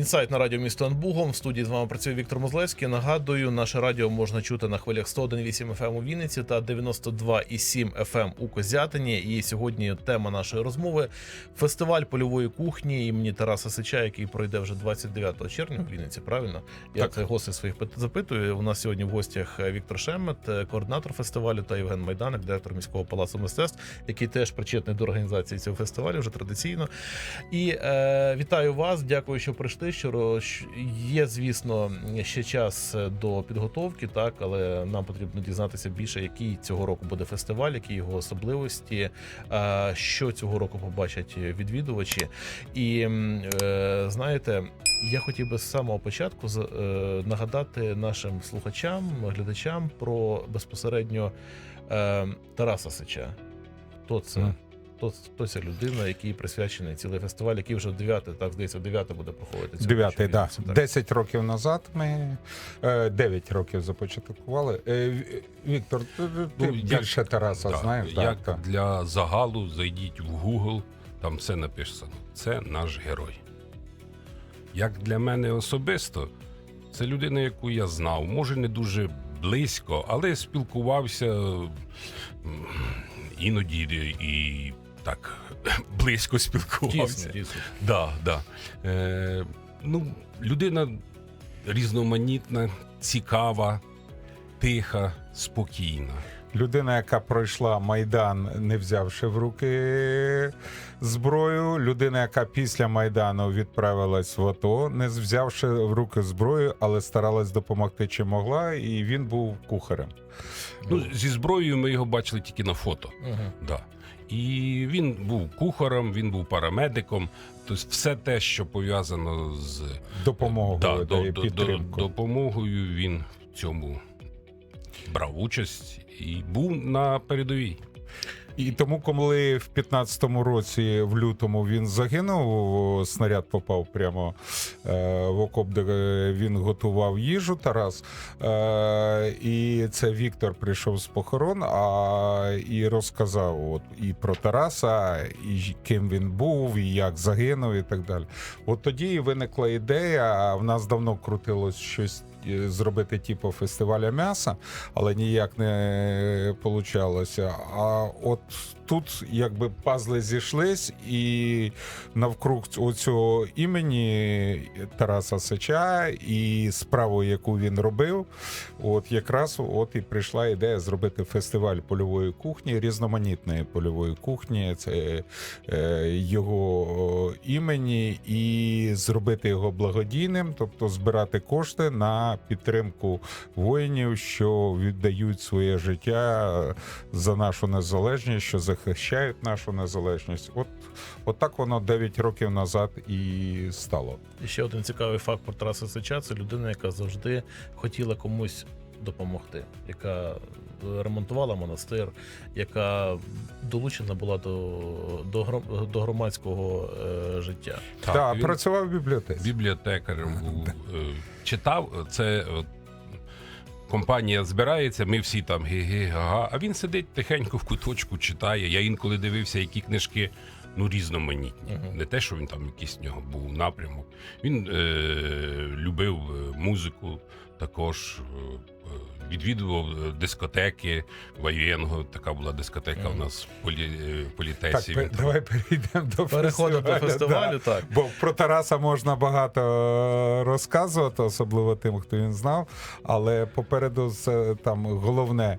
Інсайт на радіо місто Анбугом. В студії з вами працює Віктор Мозлевський. Нагадую, наше радіо можна чути на хвилях 101,8 FM у Вінниці та 92,7 FM у Козятині. І сьогодні тема нашої розмови фестиваль польової кухні імені Тараса Сича, який пройде вже 29 червня у Вінниці. Правильно? Я Так. це гостей своїх запитую. У нас сьогодні в гостях Віктор Шемет, координатор фестивалю, та Євген Майданик, директор міського палацу мистецтв, який теж причетний до організації цього фестивалю вже традиційно. І е, вітаю вас. Дякую, що прийшли. Що є, звісно, ще час до підготовки, так але нам потрібно дізнатися більше, який цього року буде фестиваль, які його особливості, е, що цього року побачать відвідувачі. І е, знаєте, я хотів би з самого початку е, нагадати нашим слухачам, глядачам про безпосередньо е, Тараса Сича. Хто це? Хто, хто ця людина, який присвячений цілий фестиваль, який вже дев'ятий, так здається, дев'ятий буде проходити. Дев'ятий, да. так. 10 років назад ми е, 9 років започаткували. Е, Віктор, ти, Ну, як- більше Тараса Да, знаєш, як так, так. для загалу зайдіть в Google, там все написано. Це наш герой. Як для мене особисто, це людина, яку я знав, може не дуже близько, але спілкувався іноді і так близько спілкувався. Дійсно, дійсно. Да, да. Е, ну, людина різноманітна, цікава, тиха, спокійна. Людина, яка пройшла Майдан, не взявши в руки зброю. Людина, яка після Майдану відправилась в АТО, не взявши в руки зброю, але старалась допомогти чи могла, і він був кухарем. Ну, зі зброєю ми його бачили тільки на фото. Мгм. Да. І він був кухарем, він був парамедиком. Тобто все те, що пов'язано з Допомогою да, да, до, до, до, підтримкою. допомогою, він в цьому брав участь і був на передовій. І тому, коли в 15-му році, в лютому, він загинув, снаряд попав прямо е, в окоп, де він готував їжу, Тарас. Е, і це Віктор прийшов з похорон а, і розказав от, і про Тараса, і ким він був, і як загинув, і так далі. От тоді і виникла ідея. а В нас давно крутилось щось. Е, Зробити типу фестиваля м'яса, але ніяк не получалося. А от тут якби пазли зійшлись, і навкруг оцього імені Тараса Сича і справу, яку він робив, от якраз от і прийшла ідея зробити фестиваль польової кухні, різноманітної польової кухні. Це е, його імені, і зробити його благодійним, тобто збирати кошти на підтримку воїнів, що віддають своє життя за нашу незалежність, що захищають нашу незалежність. От, от так воно 9 років назад і стало. І ще один цікавий факт про Тараса Сича це людина, яка завжди хотіла комусь допомогти, яка ремонтувала монастир, яка долучена була до, до, гром- до громадського е, життя. Так, він працював в бібліотеці. бібліотекарем був, е, читав. Це от, компанія збирається, ми всі там ге-ге, га а він сидить тихенько в куточку, читає. Я інколи дивився, які книжки. Ну, різноманітні. Мгм. Не те, що він там якийсь в нього був напрямок. Він е, любив е, музику, також е, е, відвідував е, дискотеки. Воєнго така була дискотека у нас в полі, е, Так, політесі. там- давай перейдемо до Переходимо до фестивалю, да. так. Бо про Тараса можна багато е, розказувати, особливо тим, хто він знав. Але попереду це там головне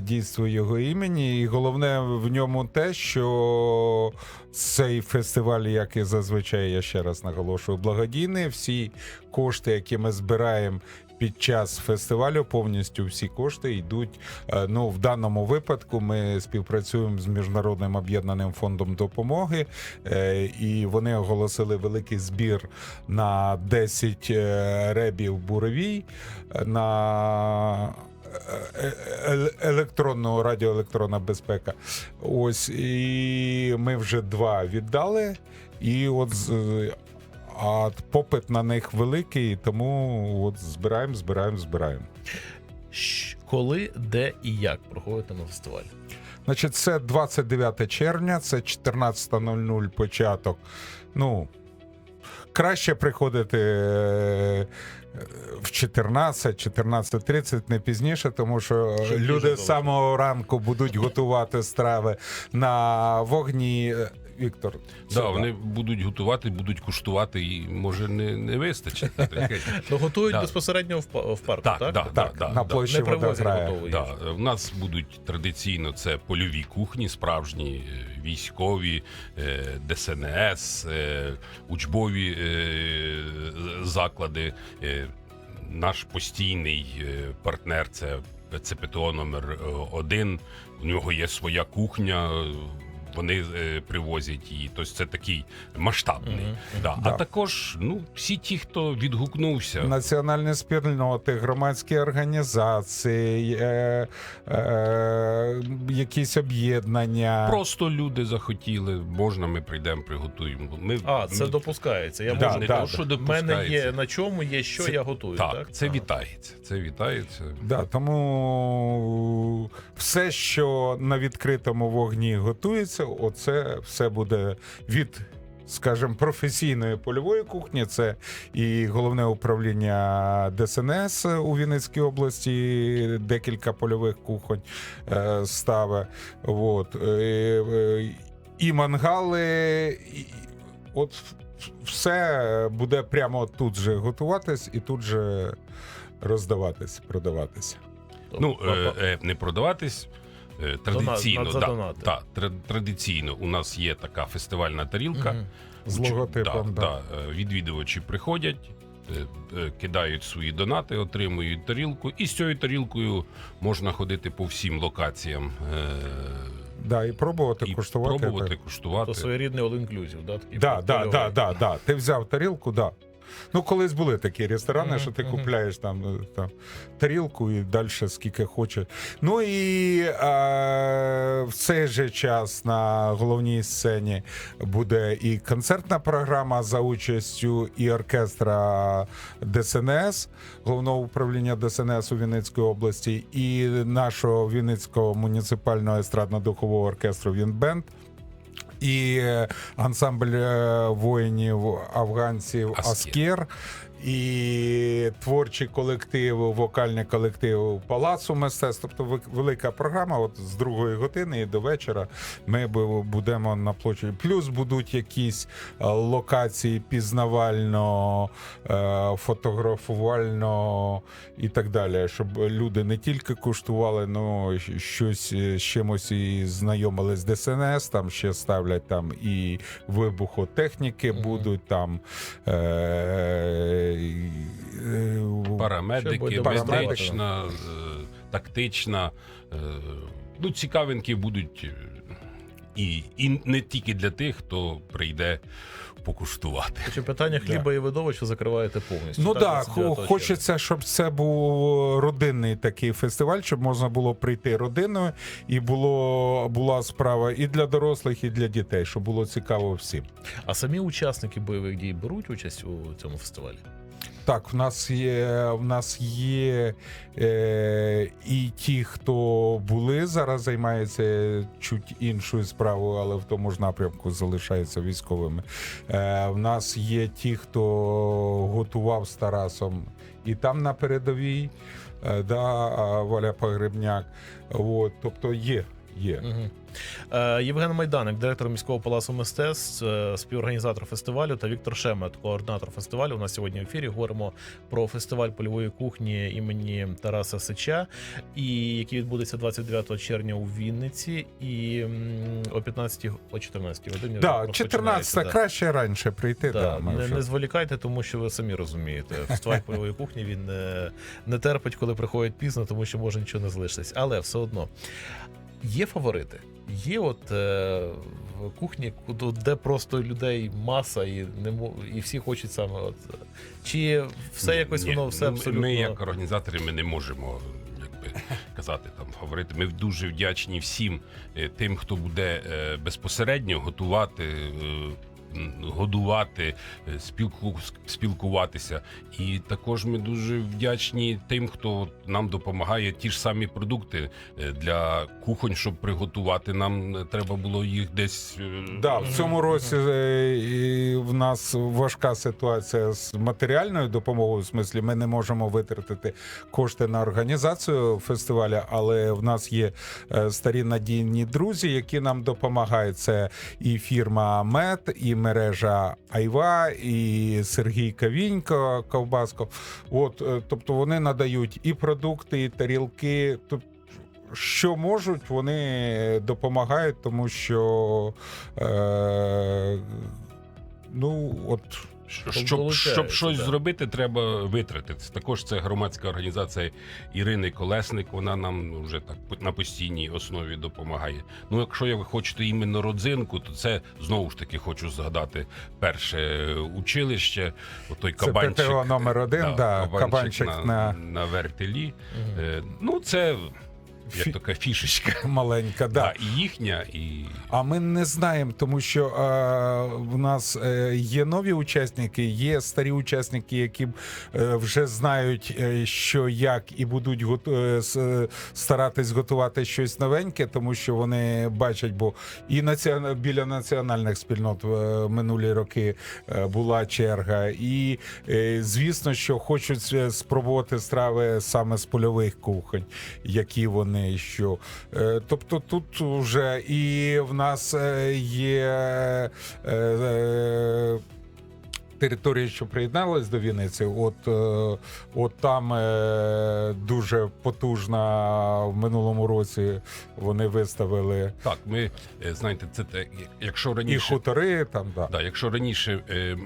дійство його імені, і головне в ньому те, що цей фестиваль, як і зазвичай, я ще раз наголошую, благодійний. Всі кошти, які ми збираємо. Під час фестивалю повністю всі кошти йдуть. е, Ну, в даному випадку ми співпрацюємо з міжнародним об'єднаним фондом допомоги, е, і вони оголосили великий збір на 10 е, ребів буровій е, на е, е, електронну радіоелектронна безпека. Ось і ми вже два віддали. І от а попит на них великий, тому от збираємо, збираємо, збираємо. Коли, де і як проходитиме фестиваль? Значить, це 29 червня, це 14.00 початок. Ну, краще приходити е, в 14, 14.30, не пізніше, тому що їжа люди з самого ранку будуть готувати страви на вогні. Віктор, Да, вони будуть готувати, будуть куштувати, і може не, не вистачить. Ну готують Да. безпосередньо в, парку, Так, так? да, так, да, на площі готовий. Да, у нас будуть традиційно це польові кухні, справжні е, військові, е, ДСНС, е, учбові заклади. Наш постійний партнер це ЦПТО номер один. У нього є своя кухня. Вони е, привозять її. Тобто це такий масштабний. Мгм. Да. Да. А також ну, всі ті, хто відгукнувся. Національні спільноти, громадські організації, е, е, якісь об'єднання. Просто люди захотіли, можна, ми прийдемо, приготуємо. Ми, А, це ми- допускається. Я Да, можу не да, то, що в мене допускається. є на чому, є що Це- я готую. так, Так, це Ага. вітається. Це вітається. Да, тому все, що на відкритому вогні готується, оце все буде від. Скажімо, професійної польової кухні, це і головне управління ДСНС у Вінницькій області, декілька польових кухонь е, ставить. От, е, е, і мангали, і, от все буде прямо тут же готуватись і тут же роздаватись, продаватися. Ну, е, е, не продаватись. Е, Традиційно, Донат- да, та, традиційно у нас є така фестивальна тарілка. Мгм. З логотипом, Да, да. да. е, Відвідувачі приходять, е, кидають свої донати, отримують тарілку, і з цією тарілкою можна ходити по всім локаціям Да, і пробувати і куштувати. пробувати, куштувати. То своєрідний all-inclusive, да? такий Да, да, да, да, да. Ти взяв тарілку, да. Ну, колись були такі ресторани, що ти купляєш там, е, там тарілку і далі скільки хочеш. Ну і е, в цей же час на головній сцені буде і концертна програма за участю і оркестра ДСНС, головного управління ДСНС у Вінницькій області, і нашого Вінницького муніципального естрадно-духового оркестру Вінбенд. І ансамбль е, воїнів афганців Аскер. Аскер, і творчі колективи, вокальні колективи Палацу мистецтв. Тобто велика програма. От з другої години і до вечора ми будемо на площі. Плюс будуть якісь е, локації пізнавально, е, фотографувально і так далі, щоб люди не тільки куштували, ну щось е, з чимось і знайомились з ДСНС. Там ще ставлять там і вибухотехніки будуть там. Е, Парамедики, медична, е, тактична. е, Ну, цікавинки будуть е, і, і не тільки для тих, хто прийде покуштувати. Чи питання хліба і видовища закриваєте повністю? Ну так, так хочеться, щоб це був родинний такий фестиваль, щоб можна було прийти родиною, і було була справа і для дорослих, і для дітей, щоб було цікаво всім. А самі учасники бойових дій беруть участь у цьому фестивалі? Так, в нас є, в нас є е, і ті, хто були зараз, займаються чуть іншою справою, але в тому ж напрямку залишаються військовими. Е, в нас є ті, хто готував з Тарасом і там на передовій, е, да, Валя Погребняк. От, тобто є. Є. Угу. Е, Євген Майданик, директор міського палацу мистецтв, е, співорганізатор фестивалю, та Віктор Шемет, координатор фестивалю. У нас сьогодні в ефірі говоримо про фестиваль польової кухні імені Тараса Сича, і який відбудеться 29 червня у Вінниці, і о 15 о 14 годині. Да, 14 да. краще раніше прийти. Да, Да, не, не зволікайте, тому що ви самі розумієте. Фестиваль польової кухні він не, не терпить, коли приходять пізно, тому що може нічого не залишитись. Але все одно є фаворити. Є от е, кухні, де просто людей маса і не і всі хочуть саме. От е, чи все якось Ні, воно все абсолютно Ми, як організатори, ми не можемо якби, казати там фаворити. Ми дуже вдячні всім е, тим, хто буде е, безпосередньо готувати. Е, годувати, е, спілку, спілкуватися. І також ми дуже вдячні тим, хто нам допомагає ті ж самі продукти е, для кухонь, щоб приготувати. Нам треба було їх десь е, Да, в цьому році е, і в нас важка ситуація з матеріальною допомогою. В смислі, ми не можемо витратити кошти на організацію фестивалю, але в нас є е, старі надійні друзі, які нам допомагають. Це і фірма Мед, і мережа Айва, і Сергій Кавінько, Ковбаско. От, е, тобто вони надають і продукти, і тарілки. Тобто що можуть, вони допомагають, тому що е, ну от Щоб, щоб щось да. зробити, треба витратити. Також це громадська організація Ірини Колесник. Вона нам вже так на постійній основі допомагає. Ну, якщо ви хочете іменно родзинку, то це знову ж таки хочу згадати перше училище. Отой це кабанчик. ПТО номер один, да, кабанчик на, на на вертелі. Е, Ну, це як така фішечка. маленька. Да. І їхня, і А ми не знаємо, тому що е, в нас е, є нові учасники, є старі учасники, які е, вже знають, е, що як і будуть готу- е, с- старатись готувати щось новеньке, тому що вони бачать, бо і націон... біля національних спільнот е, минулі роки е, була черга, і е, звісно, що хочуть е, спробувати страви саме з польових кухонь, які вони що. Е, Тобто тут вже і в нас е, є територія, що приєдналась до Вінниці. От, е, от там е, дуже потужна в минулому році вони виставили так, ми е, знаєте, це те, якщо і хутори там. Да. Да, якщо раніше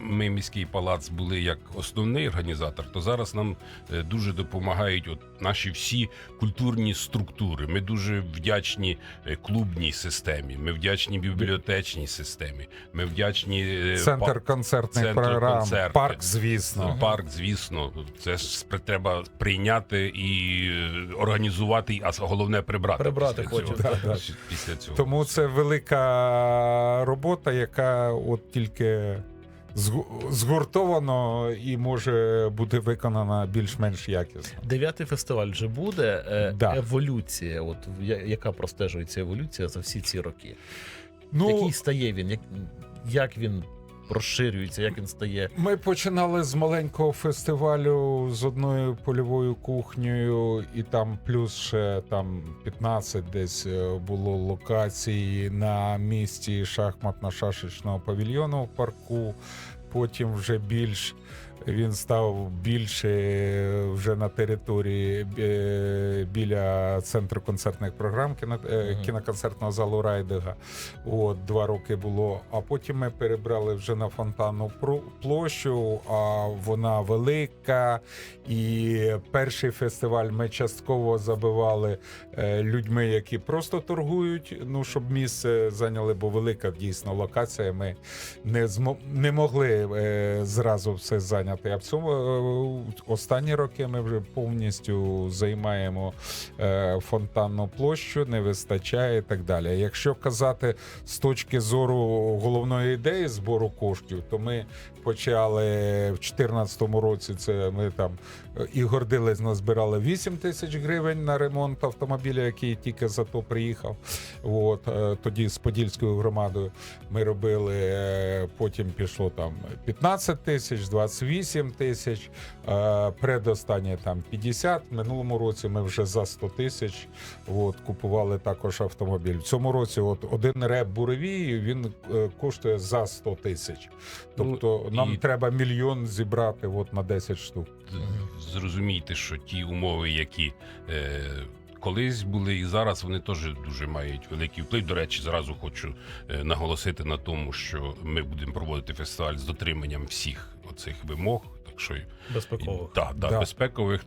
ми міський палац були як основний організатор, то зараз нам дуже допомагають от наші всі культурні структури. Ми дуже вдячні клубній системі. Ми вдячні бібліотечній системі. Ми вдячні Центр концертних Центр програм, концертних. парк, звісно. Парк, звісно, це ж треба прийняти і організувати, а головне прибрати. Прибрати після потім, цього. Да, да. Після цього. Тому це велика робота, яка от тільки згу- згуртовано і може бути виконана більш-менш якісно. Дев'ятий фестиваль вже буде. Е, Да. Еволюція, от яка простежується еволюція за всі ці роки. Ну, Який стає він? Як, як він розширюється, як він стає? Ми починали з маленького фестивалю з одною польовою кухнею, і там плюс ще там 15 десь е, було локацій на місці шахматно-шашечного павільйону в парку. Потім вже більш він став більше вже на території е, біля центру концертних програм кіно, е, кіноконцертного залу Райдега. От два роки було. А потім ми перебрали вже на фонтанну площу. А вона велика. І перший фестиваль ми частково забивали е, людьми, які просто торгують. Ну щоб місце зайняли, бо велика дійсно локація. Ми не змо не могли зразу все зайняти. А в цьому е, останні роки ми вже повністю займаємо е, фонтанну площу, не вистачає і так далі. Якщо казати з точки зору головної ідеї збору коштів, то ми почали в 2014 році. Це ми там е, і гордились, назбирали 8 тисяч гривень на ремонт автомобіля, який тільки за то приїхав. От тоді з Подільською громадою ми робили. Потім пішло там 15 тисяч, 28 тисяч. е, Предостаннє там 50. В минулому році ми вже за 100 тисяч от, купували також автомобіль. В цьому році от один реп буревій він е, коштує за 100 тисяч. Тобто Ну, нам і- треба мільйон зібрати от на 10 штук. Зрозумійте, що ті умови, які е, колись були, і зараз вони теж дуже мають великий вплив. До речі, зразу хочу е, наголосити на тому, що ми будемо проводити фестиваль з дотриманням всіх оцих вимог. Так що Безпекових. Да, да, Да. безпекових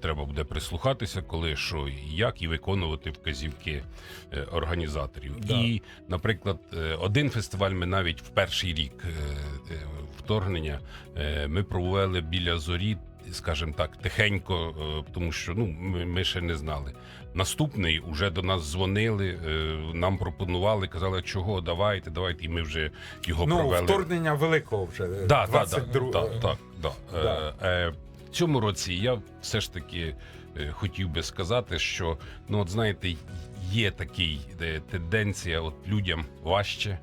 треба буде прислухатися, коли що і як, і виконувати вказівки е, організаторів. Да. І, наприклад, е, один фестиваль ми навіть в перший рік вторгнення ми провели біля зорі скажімо так, тихенько, е, тому що ну, ми, ще не знали. Наступний уже до нас дзвонили, е, нам пропонували, казали, чого, давайте, давайте, і ми вже його Ну, провели. вторгнення великого вже. Да, да, 22 да, так, так, да. Да. Е, е, в цьому році я все ж таки е, хотів би сказати, що ну, от знаєте, є такий е, тенденція, от людям важче.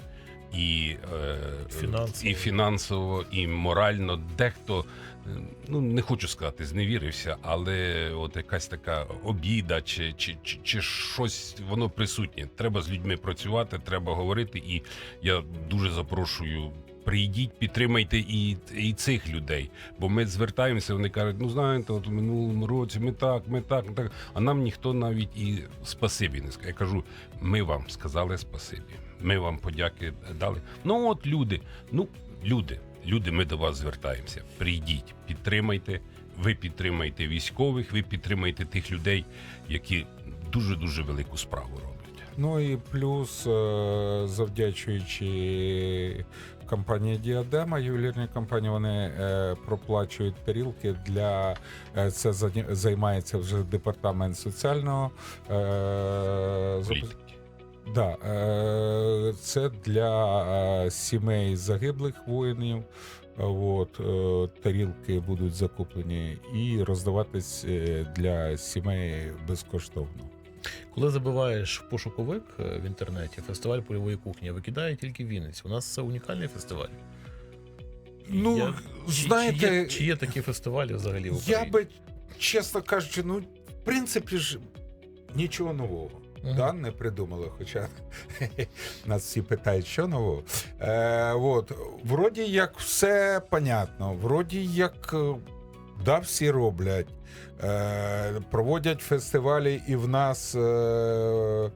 І, е, Фінансово. і фінансово, і морально. Дехто, е, ну не хочу сказати, зневірився, але от якась така обіда чи, чи, чи, чи щось воно присутнє. Треба з людьми працювати, треба говорити. І я дуже запрошую. Прийдіть, підтримайте і, і цих людей. Бо ми звертаємося, вони кажуть, ну знаєте, от у минулому році ми так, ми так, ми так. А нам ніхто навіть і спасибі не скаже. Я кажу, ми вам сказали спасибі. Ми вам подяки дали. Ну от люди, ну люди, люди, ми до вас звертаємося. Прийдіть, підтримайте. Ви підтримайте військових, ви підтримайте тих людей, які дуже дуже велику справу роблять. Ну і плюс, е, завдячуючи компанії Діадема, ювелірній компанії, вони е, проплачують тарілки для е, це займається вже департамент соціального. Да, це для сімей загиблих воїнів. От тарілки будуть закуплені і роздаватись для сімей безкоштовно. Коли забиваєш пошуковик е, в інтернеті фестиваль польової кухні, викидає тільки Вінниць. У нас це унікальний фестиваль. Ну, Я- знаєте, чи є, чи є такі фестивалі взагалі в Я би, чесно кажучи, ну, в принципі ж нічого нового. Мгм. Да, не придумали, хоча нас всі питають, що нового. Е, от, вроді як все понятно, вроді як е, да, всі роблять, проводять фестивалі і в нас, е,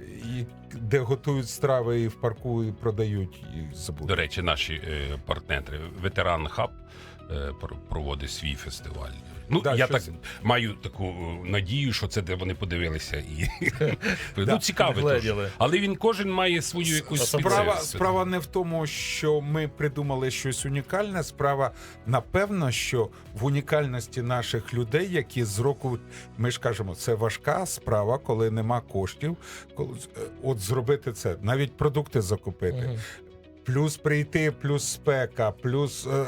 і, де готують страви і в парку і продають, і забудуть. До речі, наші е, партнери, ветеран Хаб е, проводить свій фестиваль. Ну, Да, я щось- так маю таку е, надію, що це де вони подивилися і ну, цікаво. Але він кожен має свою якусь Справа- Справа, не в тому, що ми придумали щось унікальне. Справа, напевно, що в унікальності наших людей, які з року ми ж кажемо, це важка справа, коли нема коштів. Коли е, от зробити це, навіть продукти закупити. Плюс прийти, плюс спека, плюс е, е,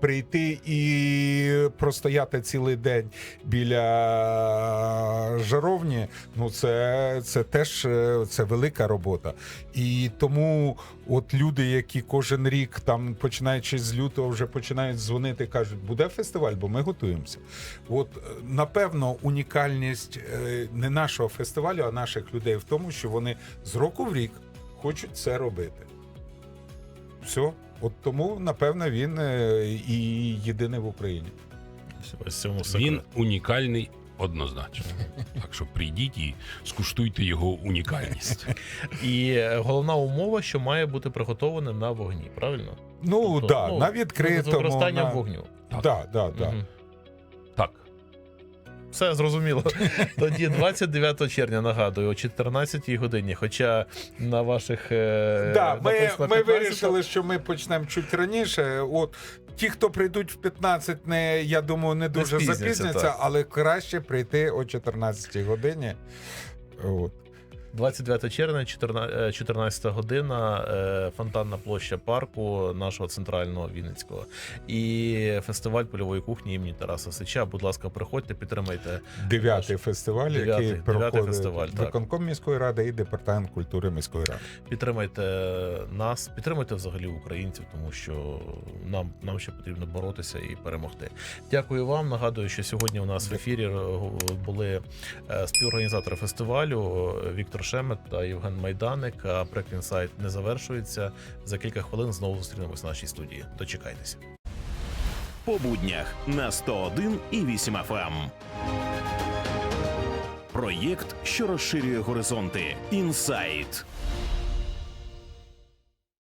прийти і простояти цілий день біля жаровні. Ну це, це теж е, це велика робота. І тому, от люди, які кожен рік, там починаючи з лютого, вже починають дзвонити, кажуть, буде фестиваль, бо ми готуємося. От е, напевно, унікальність не нашого фестивалю, а наших людей в тому, що вони з року в рік хочуть це робити. Все. От тому, напевно, він е, і єдиний в Україні. Ось цьому. Він унікальний однозначно. Так що прийдіть і скуштуйте його унікальність. І е, головна умова, що має бути приготоване на вогні, правильно? Ну, Тобто, да, ну, на З відкритому. використанням на... вогню. Да, да, да. Мгм. Все зрозуміло. Тоді 29 червня нагадую, о 14 годині. Хоча на ваших е, Да, ми, ми вирішили, що ми почнемо чуть раніше. От ті, хто прийдуть в 15, не я думаю, не дуже запізняться, але краще прийти о 14 годині. От. 29 червня, 14, е, 14 година, е, фонтанна площа парку нашого центрального Вінницького. І фестиваль польової кухні імені Тараса Сича. Будь ласка, приходьте, підтримайте. Дев'ятий фестиваль, який проходить фестиваль, так. виконком міської ради і департамент культури міської ради. Підтримайте нас, підтримайте взагалі українців, тому що нам, нам ще потрібно боротися і перемогти. Дякую вам. Нагадую, що сьогодні у нас в ефірі е, були е, співорганізатори фестивалю е, Віктор Шемет та Євген Майданик. А проект інсайт не завершується. За кілька хвилин знову зустрінемось в нашій студії. Дочекайтеся. по буднях на 101 і 8 FM. Проєкт, що розширює горизонти. Інсайт.